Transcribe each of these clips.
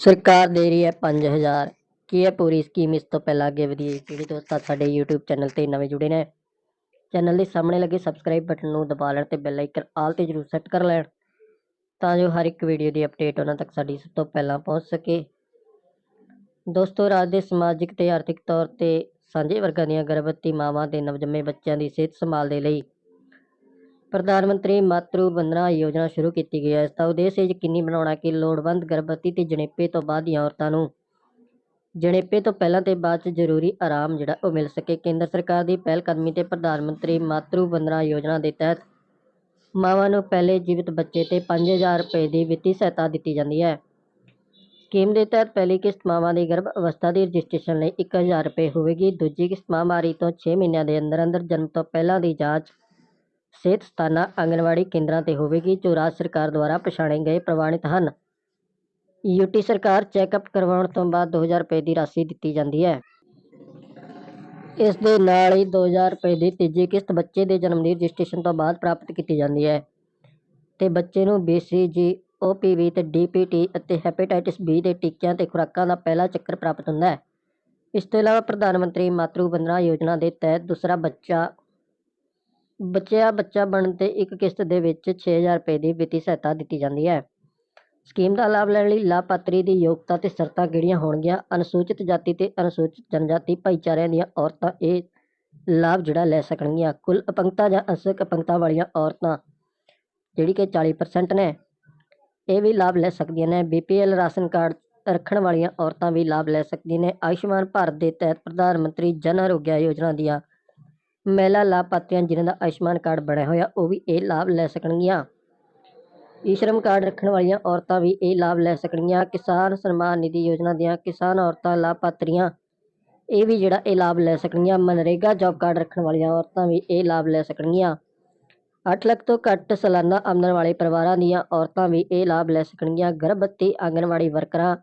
ਸਰਕਾਰ ਦੇ ਰਹੀ ਹੈ 5000 ਕੀ ਹੈ ਪੂਰੀ ਸਕੀਮ ਇਸ ਤੋਂ ਪਹਿਲਾਂ ਅੱਗੇ ਵਧੀਏ ਜਿਹੜੇ ਦੋਸਤਾਂ, ਸਾਡੇ YouTube ਚੈਨਲ ਤੇ ਨਵੇਂ ਜੁੜੇ ਨੇ। ਚੈਨਲ ਦੇ ਸਾਹਮਣੇ ਲੱਗੇ ਸਬਸਕ੍ਰਾਈਬ ਬਟਨ ਨੂੰ ਦਬਾ ਲੈਣ ਤੇ ਬੈਲ ਆਈਕਨ ਆਲ ਤੇ ਜਰੂਰ ਸੈੱਟ ਕਰ ਲੈਣ ਤਾਂ ਜੋ ਹਰ ਇੱਕ ਵੀਡੀਓ ਦੀ ਅਪਡੇਟ ਉਹਨਾਂ ਤੱਕ ਸਾਡੀ ਸਭ ਤੋਂ ਪਹਿਲਾਂ ਪਹੁੰਚ ਸਕੇ। ਦੋਸਤੋ, ਰਾਜ ਦੇ ਸਮਾਜਿਕ ਤੇ ਆਰਥਿਕ ਤੌਰ ਤੇ ਸਾਂਝੇ ਵਰਗਾਂ ਦੀਆਂ ਗਰਭਵਤੀ ਮਾਵਾਂ ਤੇ ਨਵਜੰਮੇ ਬੱਚਿਆਂ ਦੀ ਸਿਹਤ ਸੰਭਾਲ ਦੇ ਲਈ ਪ੍ਰਧਾਨ ਮੰਤਰੀ ਮਾਤਰੂ ਬੰਦਨਾ ਯੋਜਨਾ ਸ਼ੁਰੂ ਕੀਤੀ ਗਈ ਹੈ। ਇਸ ਦਾ ਉਦੇਸ਼ ਇਹ ਯਕੀਨੀ ਬਣਾਉਣਾ ਕਿ ਲੋੜਵੰਦ ਗਰਭਵਤੀ ਤੇ ਜਣੇਪੇ ਤੋਂ ਬਾਅਦ ਦੀਆਂ ਔਰਤਾਂ ਨੂੰ ਜਣੇਪੇ ਤੋਂ ਪਹਿਲਾਂ ਤੇ ਬਾਅਦ ਚ ਜ਼ਰੂਰੀ ਆਰਾਮ ਜਿਹੜਾ ਉਹ ਮਿਲ ਸਕੇ। ਕੇਂਦਰ ਸਰਕਾਰ ਦੀ ਪਹਿਲ ਕਦਮੀ ਤੇ ਪ੍ਰਧਾਨ ਮੰਤਰੀ ਮਾਤਰੂ ਬੰਦਨਾ ਯੋਜਨਾ ਦੇ ਤਹਿਤ ਮਾਵਾਂ ਨੂੰ ਪਹਿਲੇ ਜੀਵਿਤ ਬੱਚੇ ਤੇ 5000 ਰੁਪਏ ਦੀ ਵਿੱਤੀ ਸਹਾਇਤਾ ਦਿੱਤੀ ਜਾਂਦੀ ਹੈ। ਸਕੀਮ ਦੇ ਤਹਿਤ ਪਹਿਲੀ ਕਿਸ਼ਤ ਮਾਵਾਂ ਦੀ ਗਰਭ ਅਵਸਥਾ ਦੀ ਰਜਿਸਟ੍ਰੇਸ਼ਨ ਲਈ 1000 ਰੁਪਏ ਹੋਵੇਗੀ। ਦੂਜੀ ਕਿਸ਼ਤ ਮਾਹਵਾਰੀ ਤੋਂ 6 ਮਹੀਨਿਆਂ ਦੇ ਅੰਦਰ ਅੰਦਰ ਜਨਮ ਤੋਂ ਪਹਿਲਾਂ ਦੀ ਜਾਂਚ ਸਿਹਤ ਸਥਾਨਾਂ ਆਂਗਣਵਾੜੀ ਕੇਂਦਰਾਂ ਤੇ ਹੋਵੇਗੀ ਜੋ ਰਾਜ ਸਰਕਾਰ ਦੁਆਰਾ ਪਛਾਣੇ ਗਏ ਪ੍ਰਵਾਨਿਤ ਹਨ। ਯੂਟੀ ਸਰਕਾਰ ਚੈੱਕਅਪ ਕਰਵਾਉਣ ਤੋਂ ਬਾਅਦ 2000 ਰੁਪਏ ਦੀ ਰਾਸ਼ੀ ਦਿੱਤੀ ਜਾਂਦੀ ਹੈ। ਇਸ ਦੇ ਨਾਲ ਹੀ 2000 ਰੁਪਏ ਦੀ ਤੀਜੀ ਕਿਸ਼ਤ ਬੱਚੇ ਦੇ ਜਨਮ ਦੀ ਰਜਿਸਟ੍ਰੇਸ਼ਨ ਤੋਂ ਬਾਅਦ ਪ੍ਰਾਪਤ ਕੀਤੀ ਜਾਂਦੀ ਹੈ ਤੇ ਬੱਚੇ ਨੂੰ BCG OPV ਤੇ DPT ਅਤੇ ਹੈਪੇਟਾਈਟਿਸ ਬੀ ਦੇ ਟੀਕਿਆਂ ਤੇ ਖੁਰਾਕਾਂ ਦਾ ਪਹਿਲਾ ਚੱਕਰ ਪ੍ਰਾਪਤ ਹੁੰਦਾ ਹੈ। ਇਸ ਤੋਂ ਇਲਾਵਾ ਪ੍ਰਧਾਨ ਮੰਤਰੀ ਮਾਤਰੂ ਬੰਦਨਾ ਯੋਜਨਾ ਦੇ ਤਹਿਤ ਦੂਸਰਾ ਬੱਚਾ ਬਚਿਆ ਬੱਚਾ ਬਣਨ ਤੇ ਇੱਕ ਕਿਸ਼ਤ ਦੇ ਵਿੱਚ 6000 ਰੁਪਏ ਦੀ ਵਿੱਤੀ ਸਹਾਇਤਾ ਦਿੱਤੀ ਜਾਂਦੀ ਹੈ। ਸਕੀਮ ਦਾ ਲਾਭ ਲੈਣ ਲਈ ਲਾਭਪਾਤਰੀ ਦੀ ਯੋਗਤਾ ਤੇ ਸ਼ਰਤਾਂ ਕਿਹੜੀਆਂ ਹੋਣਗੀਆਂ? ਅਨੁਸੂਚਿਤ ਜਾਤੀ ਤੇ ਅਨੁਸੂਚਿਤ ਜਨਜਾਤੀ ਭਾਈਚਾਰਿਆਂ ਦੀਆਂ ਔਰਤਾਂ, ਇਹ ਲਾਭ ਜਿਹੜਾ ਲੈ ਸਕਣਗੀਆਂ। ਕੁੱਲ ਅਪੰਗਤਾ ਜਾਂ ਅੰਸ਼ਕ ਅਪੰਗਤਾ ਵਾਲੀਆਂ ਔਰਤਾਂ, ਜਿਹੜੀ ਕਿ 40% ਨੇ, ਇਹ ਵੀ ਲਾਭ ਲੈ ਸਕਦੀਆਂ ਨੇ। ਬੀਪੀਐਲ ਰਾਸ਼ਨ ਕਾਰਡ ਰੱਖਣ ਵਾਲੀਆਂ ਔਰਤਾਂ ਵੀ ਲਾਭ ਲੈ ਸਕਦੀਆਂ ਨੇ। ਆਯੁਸ਼ਮਾਨ ਭਾਰਤ ਦੇ ਤਹਿਤ ਪ੍ਰਧਾਨ ਮੰਤਰੀ ਜਨ ਆਰੋਗਿਆ ਯੋਜਨਾ ਦੀਆਂ ਮਹਿਲਾ ਲਾਭਪਾਤਰੀਆਂ ਜਿਨ੍ਹਾਂ ਦਾ ਆਯੁਸ਼ਮਾਨ ਕਾਰਡ ਬਣਿਆ ਹੋਇਆ, ਉਹ ਵੀ ਇਹ ਲਾਭ ਲੈ ਸਕਣਗੀਆਂ। ਈ ਸ਼ਰਮ ਕਾਰਡ ਰੱਖਣ ਵਾਲੀਆਂ ਔਰਤਾਂ ਵੀ ਇਹ ਲਾਭ ਲੈ ਸਕਣਗੀਆਂ। ਕਿਸਾਨ ਸਨਮਾਨ ਨਿਧੀ ਯੋਜਨਾ ਦੀਆਂ ਕਿਸਾਨ ਔਰਤਾਂ ਲਾਭਪਾਤਰੀਆਂ, ਇਹ ਵੀ ਜਿਹੜਾ ਇਹ ਲਾਭ ਲੈ ਸਕਣਗੀਆਂ। ਮਨਰੇਗਾ ਜੌਬ ਕਾਰਡ ਰੱਖਣ ਵਾਲੀਆਂ ਔਰਤਾਂ ਵੀ ਇਹ ਲਾਭ ਲੈ ਸਕਣਗੀਆਂ। 8 ਲੱਖ ਤੋਂ ਘੱਟ ਸਾਲਾਨਾ ਆਮਦਨ ਵਾਲੇ ਪਰਿਵਾਰਾਂ ਦੀਆਂ ਔਰਤਾਂ ਵੀ ਇਹ ਲਾਭ ਲੈ ਸਕਣਗੀਆਂ। ਗਰਭਵਤੀ ਆਂਗਣਵਾੜੀ ਵਰਕਰਾਂ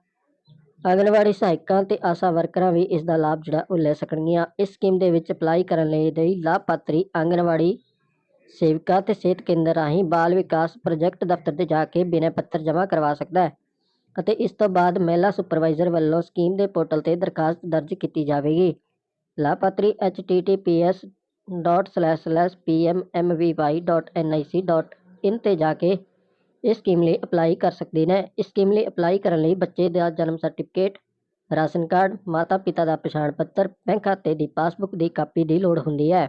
ਆਂਗਣਵਾੜੀ ਸਹਾਇਕਾਂ ਤੇ ਆਸ਼ਾ ਵਰਕਰਾਂ ਵੀ ਇਸ ਦਾ ਲਾਭ ਜਿਹੜਾ ਉਹ ਲੈ ਸਕਣਗੀਆਂ। ਇਸ ਸਕੀਮ ਦੇ ਵਿੱਚ ਅਪਲਾਈ ਕਰਨ ਲਈ ਲਈ ਲਾਭਪਾਤਰੀ ਆਂਗਣਵਾੜੀ ਸੇਵਿਕਾ ਤੇ ਸਿਹਤ ਕੇਂਦਰ ਰਾਹੀਂ ਬਾਲ ਵਿਕਾਸ ਪ੍ਰੋਜੈਕਟ ਦਫ਼ਤਰ ਤੇ ਜਾ ਕੇ ਬਿਨੈ ਪੱਤਰ ਜਮ੍ਹਾਂ ਕਰਵਾ ਸਕਦਾ ਹੈ ਅਤੇ ਇਸ ਤੋਂ ਬਾਅਦ ਮਹਿਲਾ ਸੁਪਰਵਾਈਜ਼ਰ ਵੱਲੋਂ ਸਕੀਮ ਦੇ ਪੋਰਟਲ ਤੇ ਦਰਖਾਸਤ ਦਰਜ ਕੀਤੀ ਜਾਵੇਗੀ। ਲਾਭਪਾਤਰੀ https pmmvy.nic.in ਤੇ ਜਾ ਕੇ ਇਸ ਸਕੀਮ ਲਈ ਅਪਲਾਈ ਕਰ ਸਕਦੇ ਨੇ। ਇਸ ਸਕੀਮ ਲਈ ਅਪਲਾਈ ਕਰਨ ਲਈ ਬੱਚੇ ਦਾ ਜਨਮ ਸਰਟੀਫਿਕੇਟ ਰਾਸ਼ਨ ਕਾਰਡ ਮਾਤਾ ਪਿਤਾ ਦਾ ਪਛਾਣ ਪੱਤਰ, ਬੈਂਕ ਖਾਤੇ ਦੀ ਪਾਸਬੁੱਕ ਦੀ ਕਾਪੀ ਦੀ ਲੋੜ ਹੁੰਦੀ ਹੈ।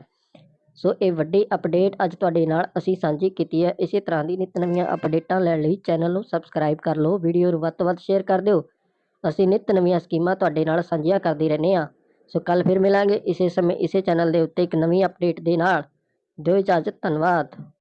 ਸੋ ਇਹ ਵੱਡੀ ਅਪਡੇਟ ਅੱਜ ਤੁਹਾਡੇ ਨਾਲ ਅਸੀਂ ਸਾਂਝੀ ਕੀਤੀ ਹੈ। ਇਸੇ ਤਰ੍ਹਾਂ ਦੀ ਨਿਤ ਨਵੀਆਂ ਅਪਡੇਟਾਂ ਲੈਣ ਲਈ ਚੈਨਲ ਨੂੰ ਸਬਸਕ੍ਰਾਈਬ ਕਰ ਲਓ। ਵੀਡੀਓ ਨੂੰ ਵੱਧ ਤੋਂ ਵੱਧ ਸ਼ੇਅਰ ਕਰ ਦਿਓ। ਅਸੀਂ ਨਿਤ ਨਵੀਆਂ ਸਕੀਮਾਂ ਤੁਹਾਡੇ ਨਾਲ ਸਾਂਝੀਆਂ ਕਰਦੇ ਰਹਿੰਦੇ ਹਾਂ। ਸੋ ਕੱਲ ਫਿਰ ਮਿਲਾਂਗੇ। ਇਸੇ ਸਮੇਂ ਇਸੇ ਚੈਨਲ ਦੇ ਉੱਤੇ ਇੱਕ ਨਵੀਂ ਅਪਡੇਟ ਦੇ ਨਾਲ। ਦਿਓ ਇਜਾਜ਼ਤ। ਧੰਨਵਾਦ।